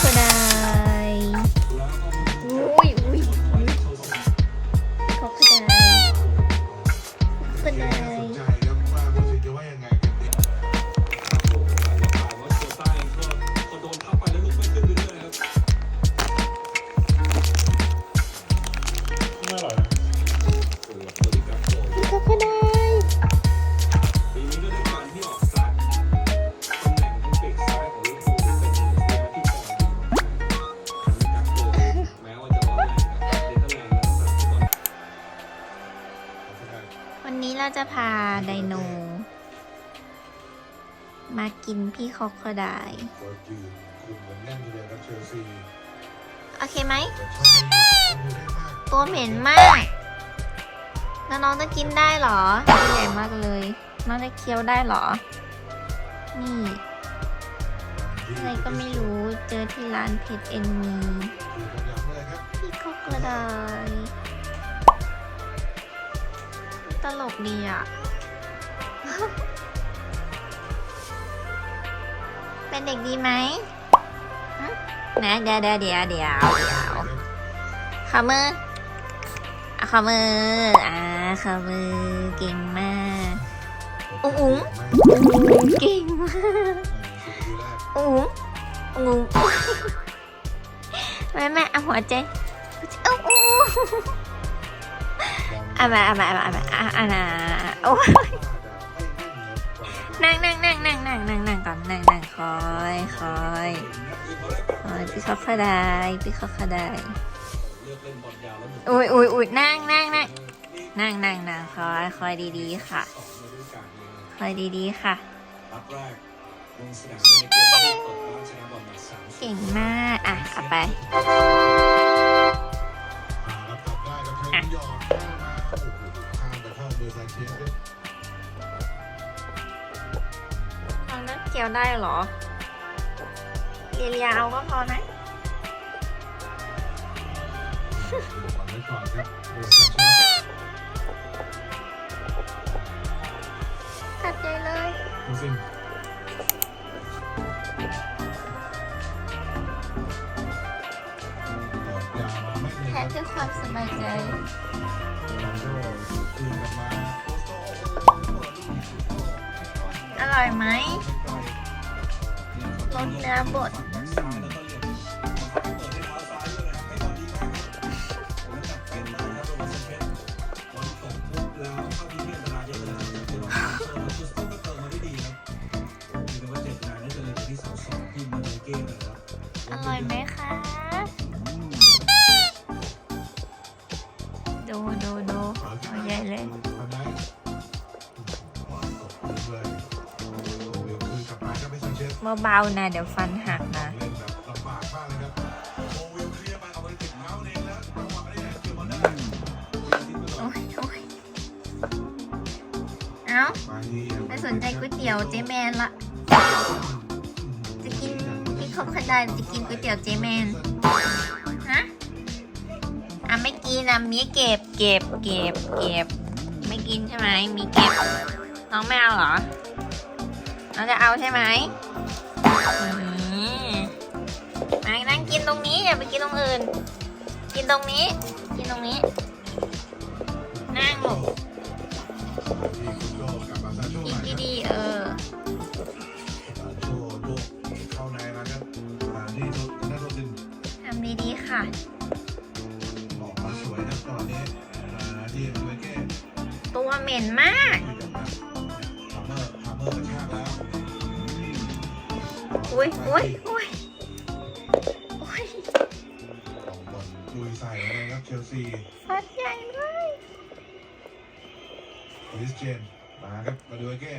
โคไดอุ้ยอุ้ยอุ้ยขอกโคไดคอกโคได วันนี้เราจะพาไดโน มากินพี่คอกโคไดก็ยืนคุมเหมือนแน่นทีเดียวครับเชลซีโอเคไหมแต่ชอบให้ดูได้มากตัวเหม็นมาก แล้วน้องจะกินได้เหรอตัวใหญ่มากเลย น้องจะเคี้ยวได้เหรอ นี่ อะไรก็ไม่รู้ เจอที่ร้านเพชรเอ็นมีคือกันย้ำเลยครับพี่คอกโคได ตลกดีอะ เป็นเด็กดีไหมฮะนะเดี๋ยวเดี๋ยวเดี๋ยวเดี๋ยวเดี๋ยวขอมืออะขอมือ อ่าขอมือ เก่งมากอุ๊งอุ๊งเก่งมากอุ้งอุ้งแม่แม่เอาหัวใจเอาอู้เอามาเอามาเอามาเอามาอะอะนะโอ้ยนั่งนั่งนั่งนั่งนั่งนั่งนั่งก่อนนั่งนั่งคอยคอยคอยพี่เขาเขาได้พี่เขาเขาได้อุ้ยอุ้ยอุ้ยนั่งนั่งนั่งนั่งนั่งนั่งคอยคอยดีๆค่ะคอยดีๆค่ะเกมที่เปิดบ้านชนะบอลมาสามสิบเก่งมาก อะเอาไป มไปเข้าเบอร์ซานเชสครับน้องนักเกี่ยวได้เหรอ เรียนเอาก็พอนะบอลไว้ก่อนครับเบอร์ซานเชสตัดใจเลย ดูสิยาวมาไม่เลยคแค่รับ เพื่อความสบายใจล อนโดคืนกลับมาอร่อยไหมรสเนื้อบด ดูดูดูเอาใหญ่เลยทำได้บอลตกพื้นเลยโอ้ยคืนกลับาก็ไม่ซันเชสเบาๆนะ เดี๋ยวฟันหักนะเล่นแบบลำบากมากเลยครับโอวิลเคลียร์ไปเอาไปติดเท้าเองแล้วจังหวะนี้เกี่ยวบอลได้โอ้ยเอ้าไม่สนใจก๋วยเตี๋ยวเจ๊แมนละ จะกินพี่คบคันไดหรือจะกินก๋วยเตี๋ยวเจ๊แมน ฮะ อะไม่กินอะมีเก็บเก็บเก็บเก็บ ไม่กินใช่ไหมมีเก็บ น้องไม่เอาเหรอ น้องจะเอาใช่ไหมมานั่งกินตรงนี้อย่าไปกินตรงอื่น กินตรงนี้ กินตรงนี้ นั่งลงดีคุณโจกับมาซาโชกิหนดีๆเออซาโชลูกเข้าในนะครับมาที่สุดนัทสินทำดีๆค่ะ มาสวยครับตอนนี้มาที่เบเก้ตัวเหม็นมากที่จะมาฮาร์เมอร์ฮาร์เมอร์กระชากแล้วอุ้ยอุ้ยอุ้ยอุ้ยของบอลลุยใส่เลยครับเชลซีฟัดใหญ่เลยคริสเจนมาครับมาดูเบเก้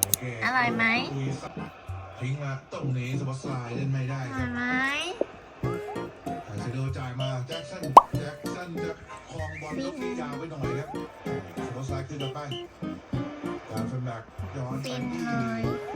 เบเก้อร่อยไหมลุยใส่ทิ้งมาตรงนี้สปอร์ตไลน์เล่นไม่ได้อคร่รัอบยไหม ไคเซโดจ่ายมาแจ็คสันแจ็คสันจะคลองบอลลูกนี้ยาวไปหน่อยครับสปอร์ตไลน์ขึ้นมาไปการแฟนแบ็กย้อนไปที่